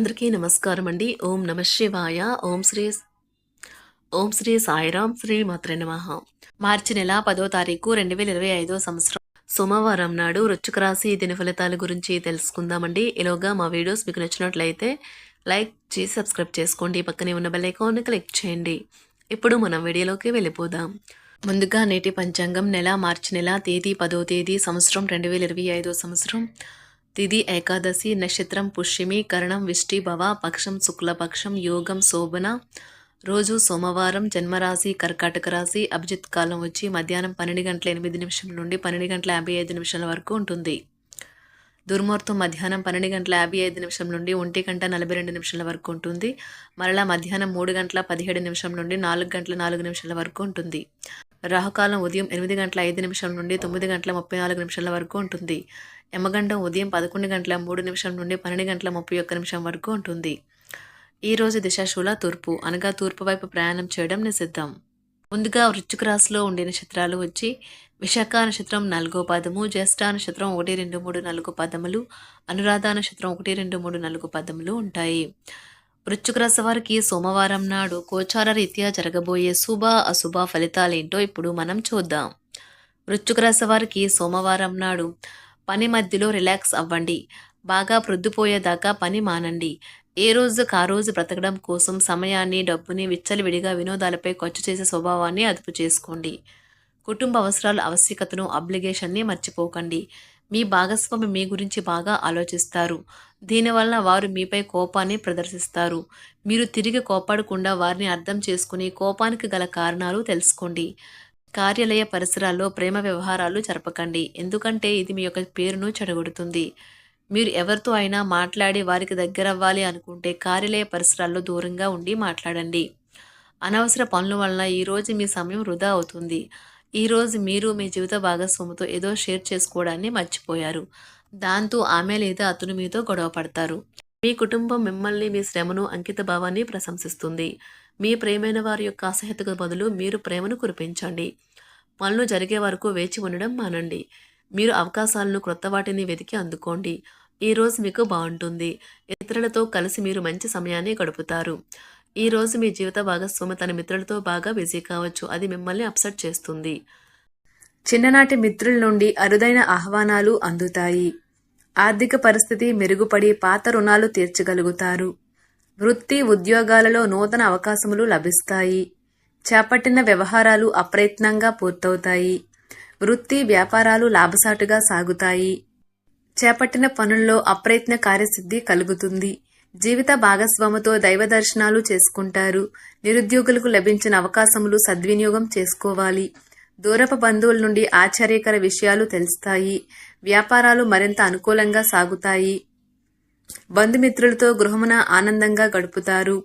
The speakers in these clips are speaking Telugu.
అందరికీ నమస్కారం అండి. ఓం నమ శివాయ. ఓం శ్రీ ఓం శ్రీ సాయిరాం శ్రీ మాత్ర నమ. మార్చి నెల పదో తారీఖు రెండు వేల ఇరవై ఐదో సంవత్సరం. సోమవారం నాడు వృశ్చిక రాశి దిన ఫలితాల గురించి తెలుసుకుందామండి. ఇలాగా మా వీడియోస్ మీకు నచ్చినట్లయితే లైక్ చేసి సబ్స్క్రైబ్ చేసుకోండి. పక్కనే ఉన్న బెల్ ఐకాన్ క్లిక్ చేయండి. ఇప్పుడు మనం వీడియోలోకి వెళ్ళిపోదాం. ముందుగా నేటి పంచాంగం నెల మార్చి నెల తేదీ పదో తేదీ సంవత్సరం రెండు వేల ఇరవై ఐదో సంవత్సరం. తిది ఏకాదశి నక్షత్రం పుష్యమి కరణం విష్టి భవ పక్షం శుక్లపక్షం యోగం శోభన. రోజు సోమవారం జన్మరాశి కర్కాటక రాశి అభిజిత్ కాలం వచ్చి మధ్యాహ్నం పన్నెండు గంటల ఎనిమిది నిమిషం నుండి పన్నెండు గంటల యాభై ఐదు నిమిషాల వరకు ఉంటుంది. దుర్ముహూర్తం మధ్యాహ్నం పన్నెండు గంటల యాభై ఐదు నిమిషం నుండి ఒంటి గంట నలభై రెండు నిమిషాల వరకు ఉంటుంది. మరలా మధ్యాహ్నం మూడు గంటల పదిహేడు నిమిషం నుండి నాలుగు గంటల నాలుగు నిమిషాల వరకు ఉంటుంది. రాహుకాలం ఉదయం ఎనిమిది గంటల ఐదు నిమిషం నుండి తొమ్మిది గంటల ముప్పై నాలుగు నిమిషాల వరకు ఉంటుంది. యమగండం ఉదయం పదకొండు గంటల మూడు నిమిషం నుండి పన్నెండు గంటల ముప్పై ఒక్క నిమిషం వరకు ఉంటుంది. ఈ రోజు దిశాశూల తూర్పు అనగా తూర్పు వైపు ప్రయాణం చేయడం నిషిద్ధం. ముందుగా వృశ్చిక రాశిలో ఉండే నక్షత్రాలు వచ్చి విశాఖ నక్షత్రం నాలుగో పదము జ్యేష్ఠ నక్షత్రం ఒకటి రెండు మూడు నాలుగు పదములు అనురాధ నక్షత్రం ఒకటి రెండు మూడు నాలుగు పదములు ఉంటాయి. వృశ్చిక రాశి వారికి సోమవారం నాడు గోచార రీత్యా జరగబోయే శుభ అశుభ ఫలితాలేంటో ఇప్పుడు మనం చూద్దాం. వృశ్చిక రాశి వారికి సోమవారం నాడు పని మధ్యలో రిలాక్స్ అవ్వండి. బాగా ప్రొద్దుపోయేదాకా పని మానండి. ఏ రోజు ఆ రోజు బ్రతకడం కోసం సమయాన్ని డబ్బుని విచ్చలవిడిగా వినోదాలపై ఖర్చు చేసే స్వభావాన్ని అదుపు చేసుకోండి. కుటుంబ అవసరాల ఆవశ్యకతను అబ్లిగేషన్ని మర్చిపోకండి. మీ భాగస్వామి మీ గురించి బాగా ఆలోచిస్తారు. దీనివల్ల వారు మీపై కోపాన్ని ప్రదర్శిస్తారు. మీరు తిరిగి కోపాడకుండా వారిని అర్థం చేసుకుని కోపానికి గల కారణాలు తెలుసుకోండి. కార్యాలయ పరిసరాల్లో ప్రేమ వ్యవహారాలు జరపకండి. ఎందుకంటే ఇది మీ యొక్క పేరును చెడగొడుతుంది. మీరు ఎవరితో అయినా మాట్లాడి వారికి దగ్గర అవ్వాలి అనుకుంటే కార్యాలయ పరిసరాల్లో దూరంగా ఉండి మాట్లాడండి. అనవసర పనుల వలన ఈరోజు మీ సమయం వృధా అవుతుంది. ఈరోజు మీరు మీ జీవిత భాగస్వామితో ఏదో షేర్ చేసుకోవడాన్ని మర్చిపోయారు. దాంతో ఆమె లేదా అతను మీతో గొడవ పడతారు. మీ కుటుంబం మిమ్మల్ని మీ శ్రమను అంకిత భావాన్ని ప్రశంసిస్తుంది. మీ ప్రేమైన వారి యొక్క అసహ్యతకు బదులు మీరు ప్రేమను కురిపించండి. పనులు జరిగే వరకు వేచి ఉండడం మానండి. మీరు అవకాశాలను క్రొత్త వాటిని వెతికి అందుకోండి. ఈ రోజు మీకు బాగుంటుంది. ఇతరులతో కలిసి మీరు మంచి సమయాన్ని గడుపుతారు. ఈ రోజు మీ జీవిత భాగస్వామి తన మిత్రులతో బాగా బిజీ కావచ్చు. అది మిమ్మల్ని అప్సెట్ చేస్తుంది. చిన్ననాటి మిత్రుల నుండి అరుదైన ఆహ్వానాలు అందుతాయి. ఆర్థిక పరిస్థితి మెరుగుపడి పాత రుణాలు తీర్చగలుగుతారు. వృత్తి ఉద్యోగాలలో నూతన అవకాశములు లభిస్తాయి. చేపట్టిన వ్యవహారాలు అప్రయత్నంగా పూర్తవుతాయి. వృత్తి వ్యాపారాలు లాభసాటుగా సాగుతాయి. చేపట్టిన పనుల్లో అప్రయత్న కార్యసిద్ధి కలుగుతుంది. జీవిత భాగస్వామితో దైవ దర్శనాలు చేసుకుంటారు. నిరుద్యోగులకు లభించిన అవకాశములు సద్వినియోగం చేసుకోవాలి. దూరపు బంధువుల నుండి ఆశ్చర్యకర విషయాలు తెలుస్తాయి. వ్యాపారాలు మరింత అనుకూలంగా సాగుతాయి. బంధుమిత్రులతో గృహమున ఆనందంగా గడుపుతారు.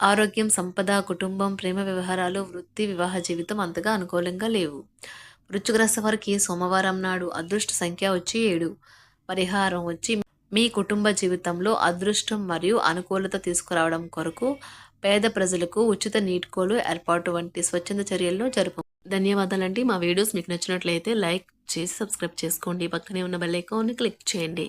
ఆరోగ్యం సంపద కుటుంబం ప్రేమ వ్యవహారాలు వృత్తి వివాహ జీవితం అంతగా అనుకూలంగా లేవు. వృశ్చిక రాశి వారికి సోమవారం నాడు అదృష్ట సంఖ్య వచ్చి ఏడు. పరిహారం వచ్చి మీ కుటుంబ జీవితంలో అదృష్టం మరియు అనుకూలత తీసుకురావడం కొరకు పేద ప్రజలకు ఉచిత నీటికోలు ఏర్పాటు వంటి స్వచ్ఛంద చర్యలను జరుపు. ధన్యవాదాలండి. మా వీడియోస్ మీకు నచ్చినట్లయితే లైక్ చేసి సబ్స్క్రైబ్ చేసుకోండి. పక్కనే ఉన్న బెల్ ఐకాన్ని క్లిక్ చేయండి.